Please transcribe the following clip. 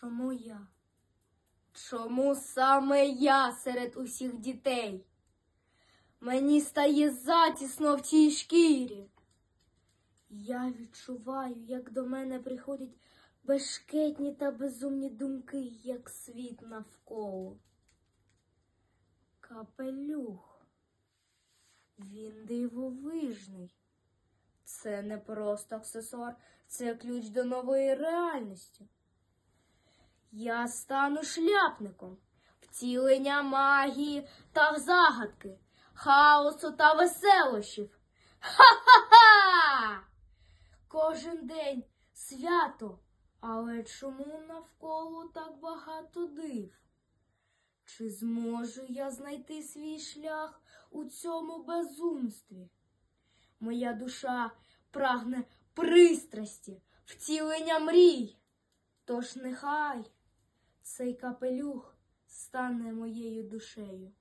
Чому я? Чому саме я серед усіх дітей? Мені стає затісно в цій шкірі. Я відчуваю, як до мене приходять бешкетні та безумні думки, як світ навколо. Капелюх. Він дивовижний. Це не просто аксесуар, це ключ до нової реальності. Я стану шляпником, втілення магії та загадки, хаосу та веселощів. Ха-ха-ха! Кожен день свято, але чому навколо так багато див? Чи зможу я знайти свій шлях у цьому безумстві? Моя душа прагне пристрасті, втілення мрій. Тож нехай цей капелюх стане моєю душею.